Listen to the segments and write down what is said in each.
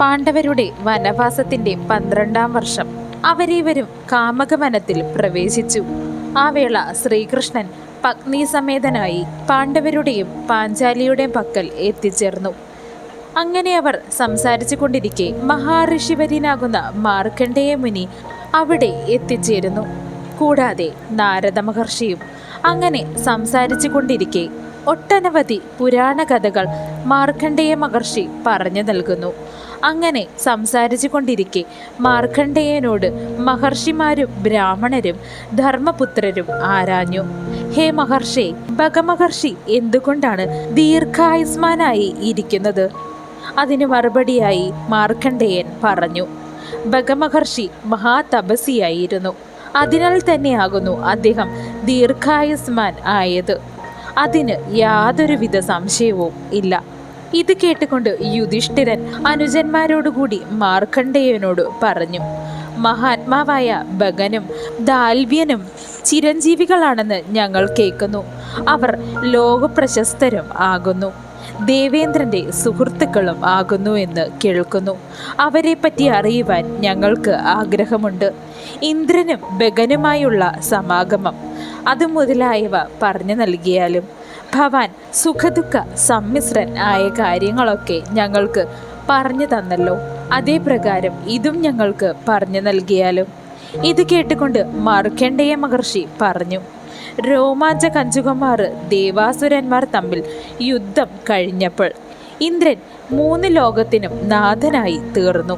പാണ്ഡവരുടെ വനവാസത്തിന്റെ പന്ത്രണ്ടാം വർഷം. അവരിവരും കാമകവനത്തിൽ പ്രവേശിച്ചു. ആ വേള ശ്രീകൃഷ്ണൻ പത്നി സമേതനായി പാണ്ഡവരുടെയും പാഞ്ചാലിയുടെയും പക്കൽ എത്തിച്ചേർന്നു. അങ്ങനെ അവർ സംസാരിച്ചു കൊണ്ടിരിക്കെ മഹാഋഷിവര്യനാകുന്ന മാർക്കണ്ഡേയ മുനി അവിടെ എത്തിച്ചേരുന്നു. കൂടാതെ നാരദ മഹർഷിയും അങ്ങനെ സംസാരിച്ചു കൊണ്ടിരിക്കെ ഒട്ടനവധി പുരാണ കഥകൾ മാർക്കണ്ഡേയ മഹർഷി പറഞ്ഞു നൽകുന്നു. അങ്ങനെ സംസാരിച്ചു കൊണ്ടിരിക്കെ മാർക്കണ്ഡേയനോട് മഹർഷിമാരും ബ്രാഹ്മണരും ധർമ്മപുത്രരും ആരാഞ്ഞു. ഹേ മഹർഷി ഭഗമഹർഷി എന്തുകൊണ്ടാണ് ദീർഘായുസ്മാനായി ഇരിക്കുന്നത്? അതിന് മറുപടിയായി മാർക്കണ്ഡേയൻ പറഞ്ഞു. ഭഗമഹർഷി മഹാതപസിയായിരുന്നു അതിനാൽ തന്നെയാകുന്നു അദ്ദേഹം ദീർഘായുസ്മാൻ ആയത്. അതിന് യാതൊരുവിധ സംശയവും ഇല്ല. ഇത് കേട്ടുകൊണ്ട് യുധിഷ്ഠിരൻ അനുജന്മാരോടുകൂടി മാർക്കണ്ഡേയനോട് പറഞ്ഞു. മഹാത്മാവായ ഭഗനും ദാൽവ്യനും ചിരഞ്ജീവികളാണെന്ന് ഞങ്ങൾ കേൾക്കുന്നു. അവർ ലോകപ്രശസ്തരും ആകുന്നു. ദേവേന്ദ്രന്റെ സുഹൃത്തുക്കളും ആകുന്നു എന്ന് കേൾക്കുന്നു. അവരെ പറ്റി അറിയുവാൻ ഞങ്ങൾക്ക് ആഗ്രഹമുണ്ട്. ഇന്ദ്രനും ബഗനുമായുള്ള സമാഗമം അത് മുതലായവ പറഞ്ഞു നൽകിയാലും ഭവാൻ സുഖദുഃഖ സമ്മിശ്രൻ ആയ കാര്യങ്ങളൊക്കെ ഞങ്ങൾക്ക് പറഞ്ഞു തന്നല്ലോ. അതേ പ്രകാരം ഇതും ഞങ്ങൾക്ക് പറഞ്ഞു നൽകിയാലും. ഇത് കേട്ടുകൊണ്ട് മാർക്കണ്ഡേയ മഹർഷി പറഞ്ഞു രോമാഞ്ച കഞ്ചുകന്മാർ ദേവാസുരന്മാർ തമ്മിൽ യുദ്ധം കഴിഞ്ഞപ്പോൾ ഇന്ദ്രൻ മൂന്ന് ലോകത്തിനും നാഥനായി തീർന്നു.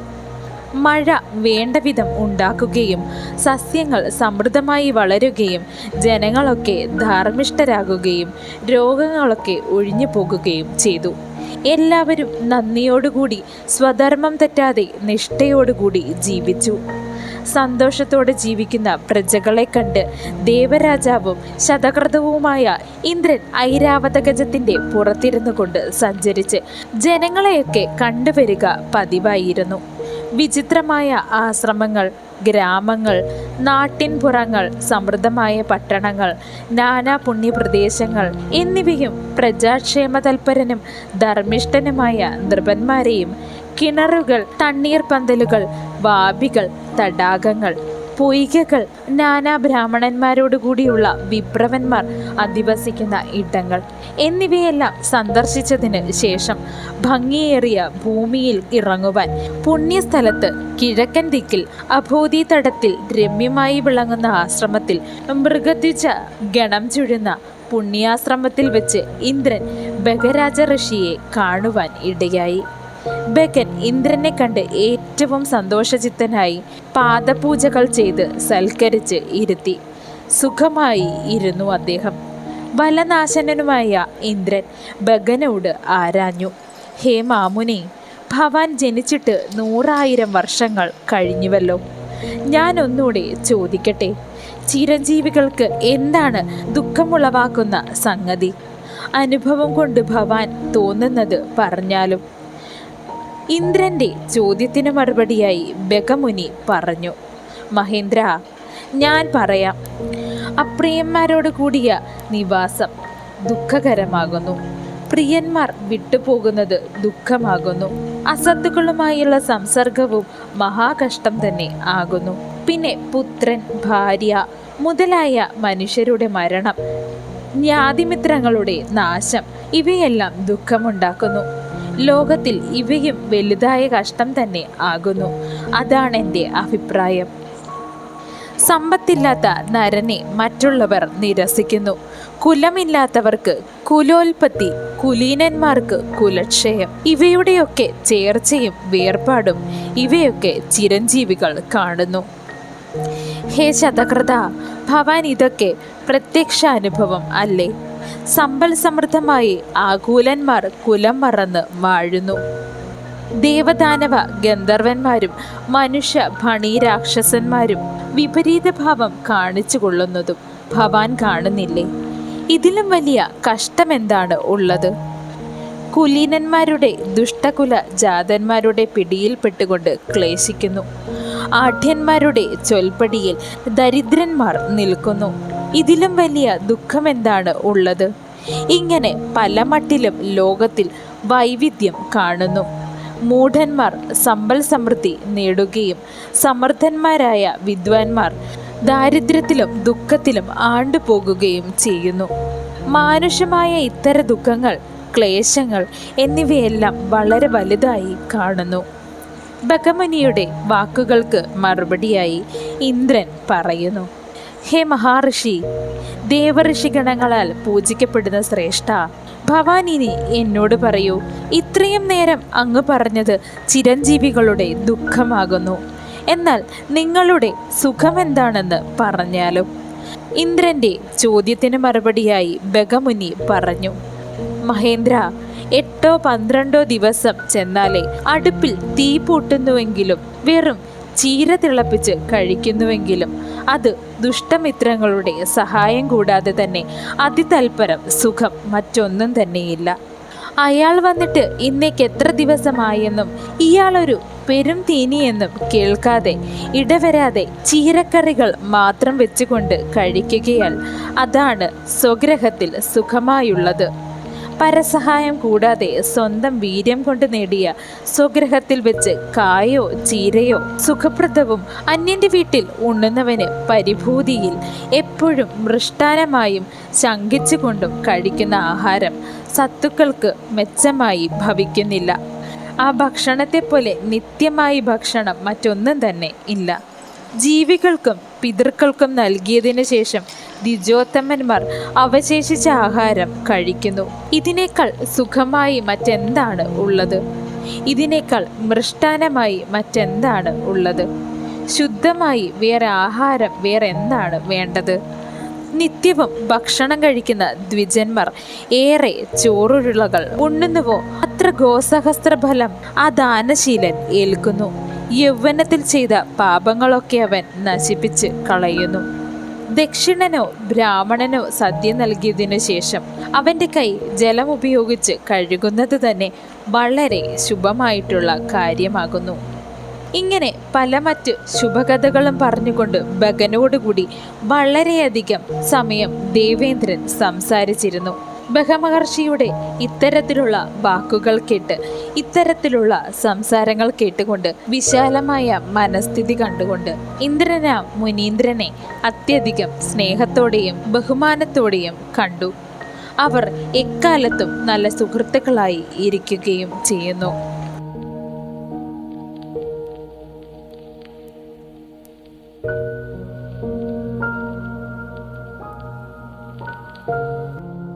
മഴ വേണ്ട വിധം ഉണ്ടാക്കുകയും സസ്യങ്ങൾ സമൃദ്ധമായി വളരുകയും ജനങ്ങളൊക്കെ ധാർമ്മിഷ്ഠരാകുകയും രോഗങ്ങളൊക്കെ ഒഴിഞ്ഞു പോകുകയും ചെയ്തു. എല്ലാവരും നന്ദിയോടുകൂടി സ്വധർമ്മം തെറ്റാതെ നിഷ്ഠയോടുകൂടി ജീവിച്ചു. സന്തോഷത്തോടെ ജീവിക്കുന്ന പ്രജകളെ കണ്ട് ദേവരാജാവും ശതകൃതവുമായ ഇന്ദ്രൻ ഐരാവത ഗജത്തിന്റെ പുറത്തിരുന്നു കൊണ്ട് സഞ്ചരിച്ച് ജനങ്ങളെയൊക്കെ കണ്ടുവരിക പതിവായിരുന്നു. വിചിത്രമായ ആശ്രമങ്ങൾ ഗ്രാമങ്ങൾ നാട്ടിൻപുറങ്ങൾ സമൃദ്ധമായ പട്ടണങ്ങൾ നാനാ പുണ്യപ്രദേശങ്ങൾ എന്നിവയും പ്രജാക്ഷേമ തൽപരനും ധർമ്മിഷ്ഠനുമായ നൃപന്മാരെയും കിണറുകൾ തണ്ണീർ പന്തലുകൾ വാബികൾ തടാകങ്ങൾ പൊയ്കകൾ നാനാ ബ്രാഹ്മണന്മാരോടുകൂടിയുള്ള വിപ്രവന്മാർ അധിവസിക്കുന്ന ഇടങ്ങൾ എന്നിവയെല്ലാം സന്ദർശിച്ചതിന് ശേഷം ഭംഗിയേറിയ ഭൂമിയിൽ ഇറങ്ങുവാൻ പുണ്യസ്ഥലത്ത് കിഴക്കൻ ദിക്കിൽ അഭോധി തടത്തിൽ രമ്യമായി വിളങ്ങുന്ന ആശ്രമത്തിൽ മൃഗദ്വിജ ഗണം ചുഴുന്ന പുണ്യാശ്രമത്തിൽ വെച്ച് ഇന്ദ്രൻ ബഗരാജ ഋഷിയെ കാണുവാൻ ഇടയായി. ബഗൻ ഇന്ദ്രനെ കണ്ട് ഏറ്റവും സന്തോഷചിത്തനായി പാദപൂജകൾ ചെയ്ത് സൽക്കരിച്ച് ഇരുത്തി. സുഖമായി ഇരുന്നു അദ്ദേഹം. ബലനാശനനുമായ ഇന്ദ്രൻ ബഗനോട് ആരാഞ്ഞു. ഹേ മാമുനെ ഭവാൻ ജനിച്ചിട്ട് നൂറായിരം വർഷങ്ങൾ കഴിഞ്ഞുവല്ലോ. ഞാൻ ഒന്നുകൂടെ ചോദിക്കട്ടെ ചിരഞ്ജീവികൾക്ക് എന്താണ് ദുഃഖമുളവാക്കുന്ന സംഗതി? അനുഭവം കൊണ്ട് ഭവാൻ തോന്നുന്നത് പറഞ്ഞാലും ഇന്ദ്രന്റെ ചോദ്യത്തിന് മറുപടിയായി ബഗമുനി പറഞ്ഞു മഹേന്ദ്ര ഞാൻ പറയാം. അപ്രിയന്മാരോട് കൂടിയ നിവാസം ദുഃഖകരമാകുന്നു. പ്രിയന്മാർ വിട്ടുപോകുന്നത് ദുഃഖമാകുന്നു. അസത്തുക്കളുമായുള്ള സംസർഗവും മഹാകഷ്ടം തന്നെ ആകുന്നു. പിന്നെ പുത്രൻ ഭാര്യ മുതലായ മനുഷ്യരുടെ മരണം ജ്ഞാതിമിത്രങ്ങളുടെ നാശം ഇവയെല്ലാം ദുഃഖമുണ്ടാക്കുന്നു. ലോകത്തിൽ ഇവയും വലുതായ കഷ്ടം തന്നെ ആകുന്നു. അതാണ് എന്റെ അഭിപ്രായം. സമ്പത്തില്ലാത്ത നരനെ മറ്റുള്ളവർ നിരസിക്കുന്നു. കുലമില്ലാത്തവർക്ക് കുലോൽപത്തി കുലീനന്മാർക്ക് കുലക്ഷയം. ഇവയുടെയൊക്കെ ചേർച്ചയും വേർപാടും ഇവയൊക്കെ ചിരഞ്ജീവികൾ കാണുന്നു. ഹേ ശതകൃത ഭവാൻ ഇതൊക്കെ പ്രത്യക്ഷ അനുഭവം അല്ലേ? സമ്പൽ സമൃദ്ധമായി ആകൂലന്മാർ കുലം മറന്ന് വാഴുന്നു. ദേവദാനവ ഗന്ധർവന്മാരും മനുഷ്യ ഭണി രാക്ഷസന്മാരും വിപരീത ഭാവം കാണിച്ചു കൊള്ളുന്നതും ഭവാൻ കാണുന്നില്ലേ? ഇതിലും വലിയ കഷ്ടമെന്താണ് ഉള്ളത്? കുലീനന്മാരുടെ ദുഷ്ടകുല ജാതന്മാരുടെ പിടിയിൽപ്പെട്ടുകൊണ്ട് ക്ലേശിക്കുന്നു. ആഢ്യന്മാരുടെ ചൊൽപ്പടിയിൽ ദരിദ്രന്മാർ നിൽക്കുന്നു. ഇതിലും വലിയ ദുഃഖം എന്താണ് ഉള്ളത്? ഇങ്ങനെ പല മട്ടിലും ലോകത്തിൽ വൈവിധ്യം കാണുന്നു. മൂഢന്മാർ സമ്പൽ സമൃദ്ധി നേടുകയും സമർത്ഥന്മാരായ വിദ്വാൻമാർ ദാരിദ്ര്യത്തിലും ദുഃഖത്തിലും ആണ്ടുപോകുകയും ചെയ്യുന്നു. മാനുഷമായ ഇത്തര ദുഃഖങ്ങൾ ക്ലേശങ്ങൾ എന്നിവയെല്ലാം വളരെ വലുതായി കാണുന്നു. ബഗമുനിയുടെ വാക്കുകൾക്ക് മറുപടിയായി ഇന്ദ്രൻ പറയുന്നു ഹേ മഹാഋഷി ദേവഋഷിഗണങ്ങളാൽ പൂജിക്കപ്പെടുന്ന ശ്രേഷ്ഠ ഭവാനിനി എന്നോട് പറയൂ ഇത്രയും നേരം അങ്ങ് പറഞ്ഞത് ചിരഞ്ജീവികളുടെ ദുഃഖമാകുന്നു. എന്നാൽ നിങ്ങളുടെ സുഖമെന്താണെന്ന് പറഞ്ഞാലും. ഇന്ദ്രന്റെ ചോദ്യത്തിന് മറുപടിയായി ബഗമുനി പറഞ്ഞു മഹേന്ദ്ര എട്ടോ പന്ത്രണ്ടോ ദിവസം ചെന്നാലേ അടുപ്പിൽ തീ പൂട്ടുന്നുവെങ്കിലും വെറും ചീര തിളപ്പിച്ച് കഴിക്കുന്നുവെങ്കിലും അത് ദുഷ്ടമിത്രങ്ങളുടെ സഹായം കൂടാതെ തന്നെ അതിതൽപരം സുഖം മറ്റൊന്നും തന്നെയില്ല. അയാൾ വന്നിട്ട് ഇന്നേക്ക് എത്ര ദിവസമായെന്നും ഇയാളൊരു പെരും തീനിയെന്നും കേൾക്കാതെ ഇടവരാതെ ചീരക്കറികൾ മാത്രം വെച്ചുകൊണ്ട് കഴിക്കുകയാൽ അതാണ് സ്വഗ്രഹത്തിൽ സുഖമായുള്ളത്. പരസഹായം കൂടാതെ സ്വന്തം വീര്യം കൊണ്ട് നേടിയ സ്വഗ്രഹത്തിൽ വെച്ച് കായോ ചീരയോ സുഖപ്രദവും അന്യന്റെ വീട്ടിൽ ഉണ്ണുന്നവന് പരിഭൂതിയിൽ എപ്പോഴും മൃഷ്ടാനമായും ശങ്കിച്ചുകൊണ്ടും കഴിക്കുന്ന ആഹാരം സത്തുക്കൾക്ക് മെച്ചമായി ഭവിക്കുന്നില്ല. ആ ഭക്ഷണത്തെ പോലെ നിത്യമായി ഭക്ഷണം മറ്റൊന്നും തന്നെ ഇല്ല. ജീവികൾക്കും പിതൃക്കൾക്കും നൽകിയതിനു ശേഷം ദ്വിജോത്തമന്മാർ അവശേഷിച്ച ആഹാരം കഴിക്കുന്നു. ഇതിനേക്കാൾ സുഖമായി മറ്റെന്താണ് ഉള്ളത്? ഇതിനേക്കാൾ മൃഷ്ടാനമായി മറ്റെന്താണ് ഉള്ളത്? ശുദ്ധമായി വേറെ ആഹാരം വേറെ എന്താണ് വേണ്ടത്? നിത്യവും ഭക്ഷണം കഴിക്കുന്ന ദ്വിജന്മാർ ഏറെ ചോറുരുളകൾ ഉണ്ണുന്നുവോ? അത്ര ഗോസഹസ്രഫലം ആ ദാനശീലൻ ഏൽക്കുന്നു. യൗവനത്തിൽ ചെയ്ത പാപങ്ങളൊക്കെ അവൻ നശിപ്പിച്ച് കളയുന്നു. ദക്ഷിണനോ ബ്രാഹ്മണനോ സദ്യ നൽകിയതിനു ശേഷം അവന്റെ കൈ ജലം ഉപയോഗിച്ച് കഴുകുന്നത് തന്നെ വളരെ ശുഭമായിട്ടുള്ള കാര്യമാകുന്നു. ഇങ്ങനെ പല മറ്റ് ശുഭകഥകളും പറഞ്ഞുകൊണ്ട് ഭഗനോടുകൂടി വളരെയധികം സമയം ദേവേന്ദ്രൻ സംസാരിച്ചിരുന്നു. ബഹമഹർഷിയുടെ ഇത്തരത്തിലുള്ള വാക്കുകൾ കേട്ട് ഇത്തരത്തിലുള്ള സംസാരങ്ങൾ കേട്ടുകൊണ്ട് വിശാലമായ മനസ്ഥിതി കണ്ടുകൊണ്ട് ഇന്ദ്രനാം മുനീന്ദ്രനെ അത്യധികം സ്നേഹത്തോടെയും ബഹുമാനത്തോടെയും കണ്ടു. അവർ എക്കാലത്തും നല്ല സുഹൃത്തുക്കളായി ഇരിക്കുകയും ചെയ്യുന്നു.